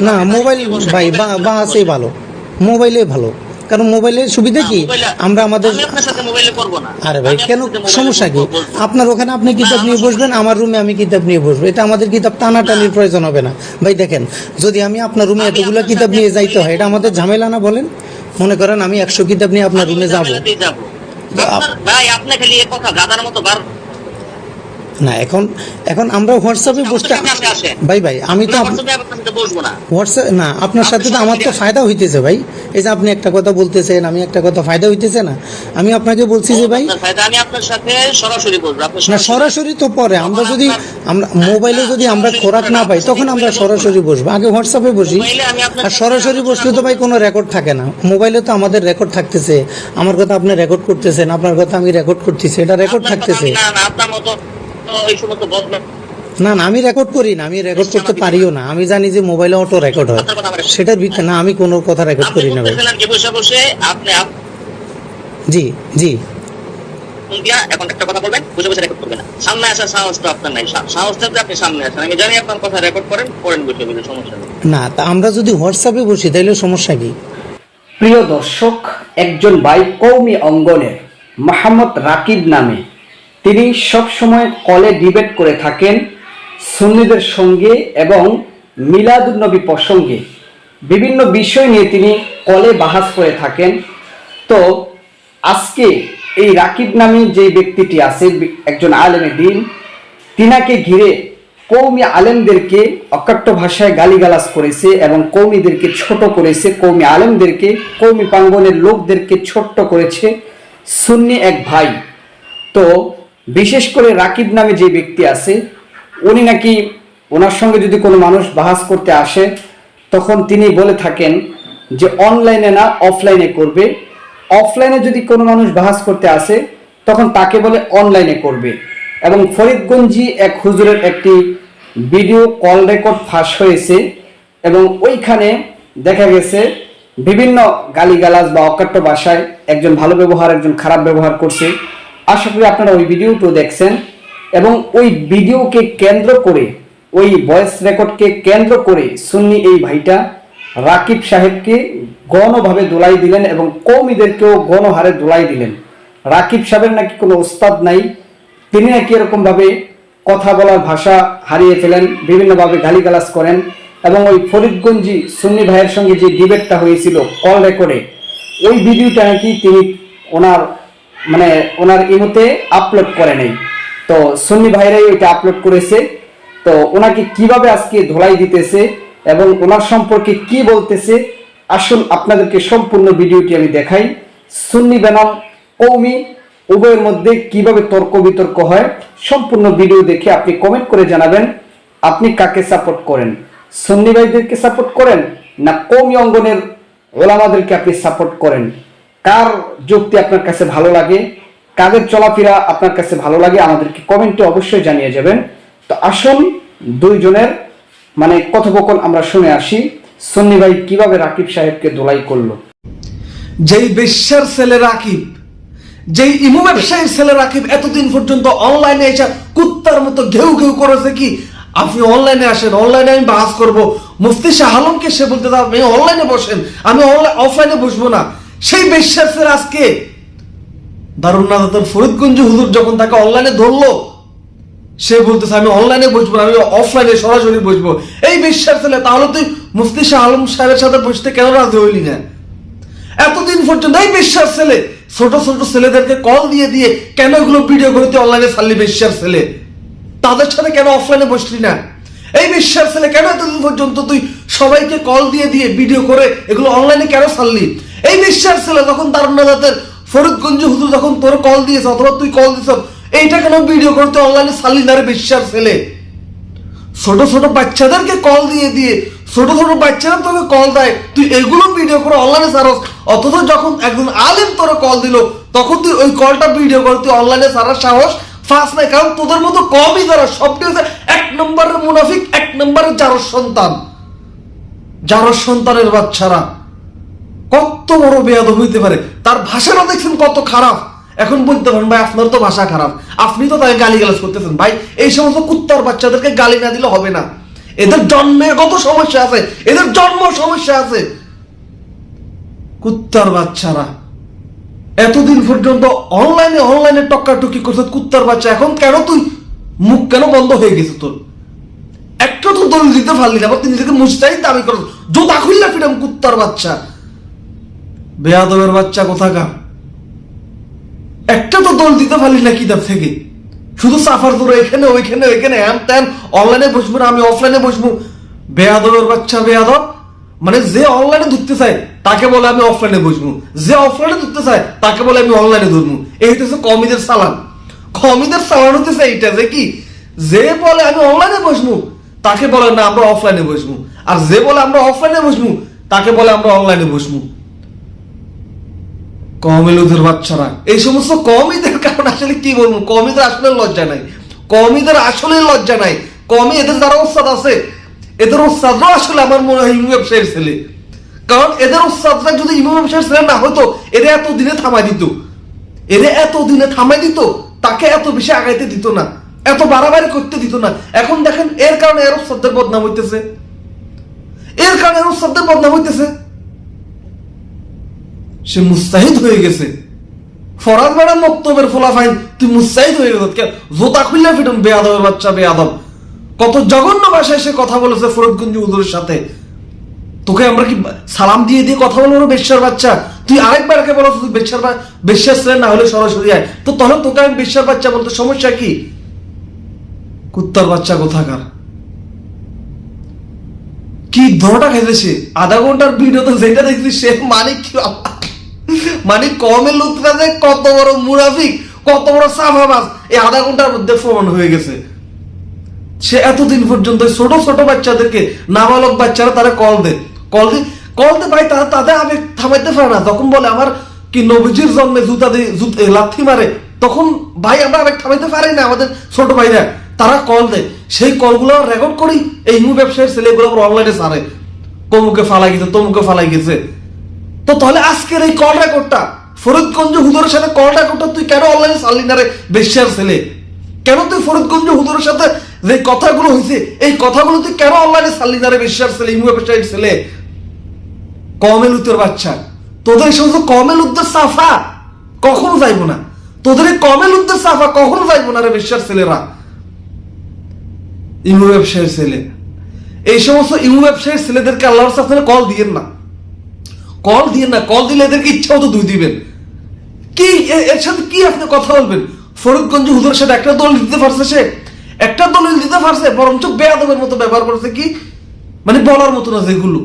না মোবাইল ভাই বা- বাসে ভালো। মোবাইলে ভালো। কারণ মোবাইলের সুবিধা কি? আমরা আমাদের আরে ভাই কেন? সমস্যা কি? আপনার ওখানে আপনি কিতাব নিয়ে বসবেন আমার রুমে আমি কিতাব নিয়ে বসবো। এটা আমাদের কিতাব টানাটানির প্রয়োজন হবে না। ভাই দেখেন যদি আমি আপনার রুমে এতগুলো কিতাব নিয়ে যাইতে হয় এটা আমাদের ঝামেলা না বলেন? মনে করেন আমি একশো কিতাব নিয়ে আপনার রুমে যাব। ভাই আপনি খালি কথা গাদার মতো বার না এখন এখন আমরা হোয়াটসঅ্যাপে বসতে। ভাই ভাই আমি তো হোয়াটসঅ্যাপে না। আপনার সাথে তো আমার তো ফায়দা হইতেছে ভাই। এই যে আপনি একটা কথা বলতেছেন আমি একটা কথা ফায়দা হইতেছে না। আমি আপনাকে বলছি যে ভাই আমি আপনার সাথে সরাসরি না সরাসরি তো পরে। আমরা যদি আমরা মোবাইলে যদি আমরা খোরাক না পাই তখন আমরা সরাসরি বসবো। আগে হোয়াটসঅ্যাপে বসি। আর সরাসরি বসলে তো ভাই কোনো রেকর্ড থাকে না। মোবাইলে তো আমাদের রেকর্ড থাকতেছে। আমার কথা আপনি রেকর্ড করতেছেন আপনার কথা আমি রেকর্ড করতেছি। এটা রেকর্ড থাকতেছে। না না আপনার মতো তো এই সমস্ত বদনাম। না না আমি রেকর্ড করি না আমি রেকর্ড করতে পারিও না। আমি জানি যে মোবাইলে অটো রেকর্ড হয়। আপনার কথা সেটার ভিতরে না আমি কোনো কথা রেকর্ড করি না ভাই। বসে বসে আপনি জি জি। দিয়া এখন একটা কথা বলবেন বসে বসে রেকর্ড করবেন না। সামনে আসার সাহস তো আপনার নাই সাহস থাকলে আপনি সামনে আসেন। আমি জানি আপনার কথা রেকর্ড করেন করেন বসে বসে সমস্যা নেই। না তা আমরা যদি হোয়াটসঅ্যাপে বসি তাহলে সমস্যা কি? প্রিয় দর্শক একজন ভাই কৌমি অঙ্গনের মাহমদ রাকিব নামে তিনি সবসময় কলে ডিবেট করে থাকেন সুন্নিদের সঙ্গে এবং মিলাদুন্নবী প্রসঙ্গে। বিভিন্ন বিষয় নিয়ে তিনি কলে বাহাস করে থাকেন। তো আজকে এই রাকিব নামে যে ব্যক্তিটি আছে, একজন আলেমে দিন, তিনাকে ঘিরে কৌমি আলেমদেরকে অকাট্য ভাষায় গালিগালাজ করেছে এবং কৌমিদেরকে ছোট করেছে কৌমি আলেমদেরকে কৌমি প্রাঙ্গনের লোকদেরকে ছোট্ট করেছে সুন্নি এক ভাই। তো বিশেষ করে রাকিব নামে যে ব্যক্তি আছে, উনি নাকি ওনার সঙ্গে যদি কোনো মানুষ বাহাস করতে আসে, তখন তিনি বলে থাকেন যে অনলাইনে না, অফলাইনে করবে। অফলাইনে যদি কোনো মানুষ বাহাস করতে আসে, তখন তাকে বলে অনলাইনে করবে। এবং ফরিদগঞ্জি এক হুজুরের একটি ভিডিও কল রেকর্ড ফাঁস হয়েছে এবং ওইখানে দেখা গেছে বিভিন্ন গালিগালাজ বা অকাট্য ভাষায় একজন ভালো ব্যবহার, একজন খারাপ ব্যবহার করছে। আশা করি আপনারা ওই ভিডিওটা দেখছেন এবং ওই ভিডিওকে কেন্দ্র করে, ওই ভয়েস রেকর্ডকে কেন্দ্র করে সুন্নি এই ভাইটা রাকিব সাহেবকে গণভাবে দোলাই দিলেন এবং কৌমিদেরকেও গণহারে দোলাই দিলেন। রাকিব সাহেবের নাকি কোনো ওস্তাদ নাই, তিনি নাকি এরকমভাবে কথা বলার ভাষা হারিয়ে ফেলেন, বিভিন্নভাবে গালিগালাজ করেন এবং ওই ফরিদগঞ্জি সুন্নি ভাইয়ের সঙ্গে যে ডিবেটটা হয়েছিল কল রেকর্ডে ওই ভিডিওটা নাকি তিনি ওনার মানে ওনার ইমুতে আপলোড করে নেই। তো সুন্নি ভাইরাই ওইটা আপলোড করেছে। তো ওনাকে কীভাবে আজকে ধোলাই দিতেছে এবং ওনার সম্পর্কে কি বলতেছে, আসুন আপনাদেরকে সম্পূর্ণ ভিডিওটি আমি দেখাই। সুন্নি বেনাম কৌমি উভয়ের মধ্যে কীভাবে তর্ক বিতর্ক হয়, সম্পূর্ণ ভিডিও দেখে আপনি কমেন্ট করে জানাবেন, আপনি কাকে সাপোর্ট করেন? সুন্নি ভাইদেরকে সাপোর্ট করেন না কৌমি অঙ্গনের ওলামাদেরকে আপনি সাপোর্ট করেন? কার যুক্তি আপনার কাছে ভালো লাগে? কাদের চলাফেরা আপনার কাছে ভালো লাগে? আমাদেরকে কমেন্টে অবশ্যই জানিয়ে যাবেন। তো আসুন, দুইজনের মানে কথোপকথন আমরা শুনে আসি। সন্নি ভাই কীভাবে রাকিব সাহেবকে দোলাই করল? যেই বেশ্যার ছেলে রাকিব, যেই ইমু ব্যবসায়ীর ছেলে রাকিব এতদিন পর্যন্ত অনলাইনে এসে কুত্তার মতো ঘেউ ঘেউ করেছে কি? আপনি অনলাইনে আসেন অনলাইনে আমি বাস করব। মুফতি শাহ আলমকে সে বলতে দাও, আপনি অনলাইনে বসেন, আমি অনলাইন অফলাইনে বসবো না। সেই ছেলে আজকে দারুণ নাদাতর ফরিদগঞ্জ হুজুর যখন তাকে অনলাইনে ধরলো, সে বলতেছে, আমি অনলাইনে বসবো আমি অফলাইনে সরাসরি বসবো। এই বিশ্বাস ছেলে তাহলে তুই মুফতি শাহ আলম সাহেবের সাথে বসতে কেন রাজি হইলি না? এতদিন পর্যন্ত এই বিশ্বাস ছেলে, ছোট ছোট ছেলেদেরকে কল দিয়ে দিয়ে কেন এগুলো ভিডিও করে তুই অনলাইনে ছাড়লি বিশ্বাস ছেলে? তাদের সাথে কেন অফলাইনে বসলি না? এই বিশ্বাস ছেলে, কেন এতদিন পর্যন্ত তুই সবাইকে কল দিয়ে দিয়ে ভিডিও করে এগুলো অনলাইনে কেন ছাড়লি? এই বিশ্বাস ছেলে তখন দারুণ জাতের ফরিদগঞ্জ হুজুর যখন তোর কল দিয়েছে অথবা তুই কল দিছ এইটা কেন ভিডিও করতে অনলাইনে না বিশ্বাস ছেলে ছোট ছোট বাচ্চাদেরকে কল দিয়ে দিয়ে, ছোট ছোট বাচ্চারা তোকে কল দেয়, তুই এগুলো ভিডিও করে অনলাইনে সারস। অথচ যখন একজন আলিম তোর কল দিল, তখন তুই ওই কলটা ভিডিও করে তুই অনলাইনে ছাড়ার সাহস ফার্স্ট নাই, কারণ তোদের মতো কমই যারা, সবটি হচ্ছে এক নম্বরের মুনাফিক, এক নম্বরের যারোর সন্তান। যারোর সন্তানের বাচ্চারা। কত বড় বেয়াদ হইতে পারে? তার ভাষাটা দেখছেন কত খারাপ। এখন বলতে পারেন, ভাই আপনার তো ভাষা খারাপ। আপনি তো তাকে গালি গালাজ করতেছেন। ভাই, এই সমস্ত কুত্তার বাচ্চাদেরকে গালি না দিলে হবে না। এদের জন্মেগত সমস্যা আছে? এদের জন্ম সমস্যা আছে। কুত্তার বাচ্চারা, এতদিন পর্যন্ত অনলাইনে অনলাইনে টক্কাটুকি করছে কুত্তার বাচ্চা। এখন কেন তুই মুখ কেন বন্ধ হয়ে গেছে তোর? একটা তো দল দিতে পারলি না, আবার তুই নিজেকে মুস্তাহিদ দাবি করো জোতা খুললা ফিরাম কুত্তার বাচ্চা। বেয়াদবের বাচ্চা কোথাকার? একটা তো দল দিতে পারলি না কিতাব থেকে। শুধু সাফার তোর এখানে, ওইখানে ওইখানে হ্যান ত্যান অনলাইনে বসবো না, আমি অফলাইনে বসবো। বেয়াদবের বাচ্চা বেয়াদব? মানে যে অনলাইনে ধরতে চায়, তাকে বলে আমি অফলাইনে বসবো। যে অফলাইনে ধরতে চায়, তাকে বলে আমি অনলাইনে ধরবো। এই হচ্ছে কমিদের সালাম। কমিদের সালাম হতেছে এইটা যে কি? যে বলে আমি অনলাইনে বসবো, তাকে বলে না আমরা অফলাইনে বসবো। আর যে বলে আমরা অফলাইনে বসবো, তাকে বলে আমরা অনলাইনে বসবো। কমিলুদের বাচ্চারা। এই সমস্ত কমিদের কারণ আসলে কি বলব? কমিদের আসলে লজ্জা নাই। কমিদের আসলে লজ্জা নাই। কমি এদের যারা ওস্তাদ আছে, এদের ওস্তাদরাও আসলে আমার মনে হয় ইমু ব্যবসায়ীর ছেলে। কারণ এদের ওস্তাদরা যদি ইমু ব্যবসায়ীর ছেলে না হতো, এরা এত দিনে থামাই দিত। এরা এত দিনে থামাই দিত, তাকে এত বেশি আগাইতে দিত না। এত বাড়াবাড়ি করতে দিত না। এখন দেখেন, এর কারণে এর ওস্তাদদের বদনাম হইতেছে। এর কারণে এর ওস্তাদদের বদনাম হইতেছে। সে মুস্তাহিদ হয়ে গেছে। ফরাজ বেড়া মক্তবের ফলাফাইন, তুই মুস্তাহিদ হয়ে গেছে জোতা খুললে ফিটুন বেয়াদবের বাচ্চা, বেয়াদব। কত জঘন্য ভাষায় সে কথা বলেছে ফরিদগঞ্জ উদুরের সাথে। তোকে আমরা কি সালাম দিয়ে দিয়ে কথা বলব বেশ্যার বাচ্চা? তুই আরেকবার কে বলো, তুই বেশ্যার বেশ্যার ছেলে না হলে সরাসরি আয়। তো তাহলে তোকে আমি বেশ্যার বাচ্চা বলতে সমস্যা কি? কুত্তার বাচ্চা কোথাকার? কি ধরটা খেতেছে আধা ঘণ্টার ভিডিওতে যেটা দেখছি সে মানে কি? মানে কমের লোকটা যে কত বড় মুনাফিক, কত বড় সাফাবাজ, এই আধা ঘণ্টার মধ্যে প্রমাণ হয়ে গেছে। সে এতদিন পর্যন্ত ছোট ছোট বাচ্চাদেরকে নাবালক বাচ্চারা তারা কল দেয়। কল দিয়ে কল দিয়ে, ভাই, তারা তাদের আবেগ থামাইতে পারে না। তখন বলে আমার কি নবীজির জন্মে জুতা দিয়ে লাথি মারে, তখন ভাই, আমরা আবেগ থামাইতে পারি না আমাদের ছোট ভাইরা। তারা কল দেয়। সেই কলগুলো রেকর্ড করি, এই নিউ ব্যবসায়ীর ছেলেগুলো অনলাইনে সারে তমুকে ফালাই গেছে, তমুকে ফালাই গেছে। তো তাহলে আজকের এই কল রেকর্ডটা ফরিদগঞ্জ হুদুরের সাথে কল রেকর্ডটা তুই কেন অনলাইনে সারলি না রে বেশ্যার ছেলে? কেন তুই ফরিদগঞ্জ হুদুরের সাথে যে কথাগুলো হয়েছে, এই কথাগুলো তুই কেন অনলাইনে সারলি না রে বেশ্যার ছেলে, ইমু ছেলে? কমেল উত্তর বাচ্চা তোদের এই সমস্ত কমেল উদ্দের সাফা কখনো যাইবো না। তোদের এই কমেল উদ্দের সাফা কখনো যাইবো না রে বেশ্যার ছেলেরা। ইমু ব্যবসায়ীর ছেলে। এই সমস্ত ইমু ব্যবসায়ীর ছেলেদেরকে আল্লাহর সাথে কল দিয়েন না। কল দিয়ে না, কল দিলে এদেরকে ইচ্ছা মতো দুই দিবেন। কি এর সাথে কি আপনি কথা বলবেন? ফরিদগঞ্জ হুজুরের সাথে একটা দলিল দিতে পারছে সে? একটা দলিল দিতে পারছে, বরঞ্চ বেয়াদবের মতো ব্যবহার করছে কি? মানে বলার মতো না যেগুলো।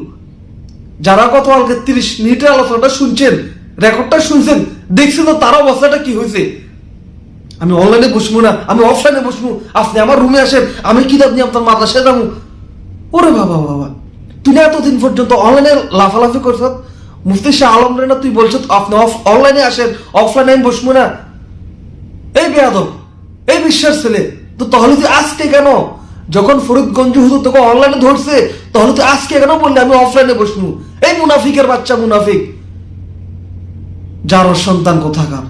যারা গত কালকে তিরিশ মিনিটের আলোচনাটা শুনছেন, রেকর্ডটা শুনছেন, দেখছেন তো তার অবস্থাটা কি হয়েছে? আমি অনলাইনে বসবো না, আমি অফলাইনে বসবো। আপনি আমার রুমে আসেন, আমি কি আপনি আপনার মাদ্রাসায় যাব? ওরে বাবা বাবা। তুমি এতদিন পর্যন্ত অনলাইনে লাফালাফি করছ? মুফতি শাহ আলম রে না, তুই বলছ অনলাইনে আসেন অফলাইনে আমি বসবো না। এই বেয়াদব, এই বিশ্বাস ছেলে, তো তাহলে তুই আজকে কেন? যখন ফরিদগঞ্জ হুজুর তোকে অনলাইনে ধরছে, তাহলে তুই আজকে কেন বললি আমি অফলাইনে বসবো? এই মুনাফিকের বাচ্চা মুনাফিক। যার সন্তান কোথাকার?